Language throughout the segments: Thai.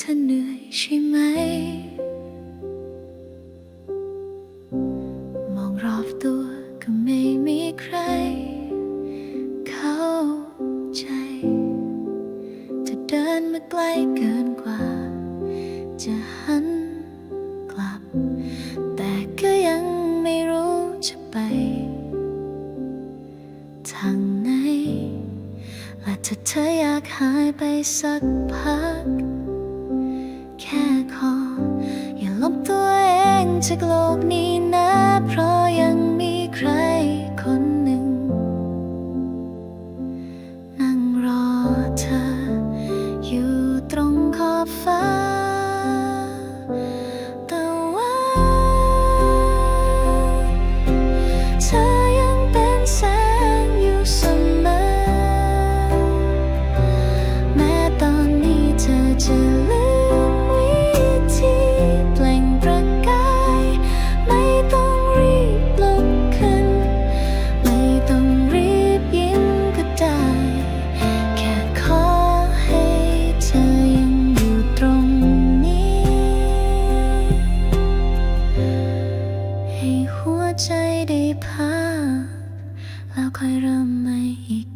เธอเหนื่อยใช่ไหม มองรอบตัวก็ไม่มีใคร เข้าใจจะเดินมาใกล้เกินกว่า จะหันกลับ แต่ก็ยังไม่รู้จะไป ทางไหนและถ้าเธออยากหายไปสักพัก จากโลกนี้นะ เพราะยังมีใครคนหนึ่ง นั่งรอเธอ อยู่ตรงขอบฟ้า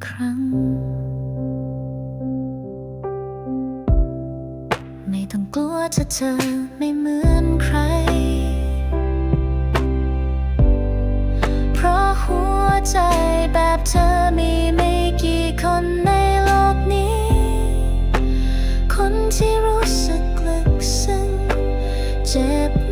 ครั้ง ไม่ต้องกลัวถ้าเธอไม่เหมือนใคร เพราะหัวใจแบบเธอมีไม่กี่คนในโลกนี้ คนที่รู้สึกลึกซึ้งเจ็บ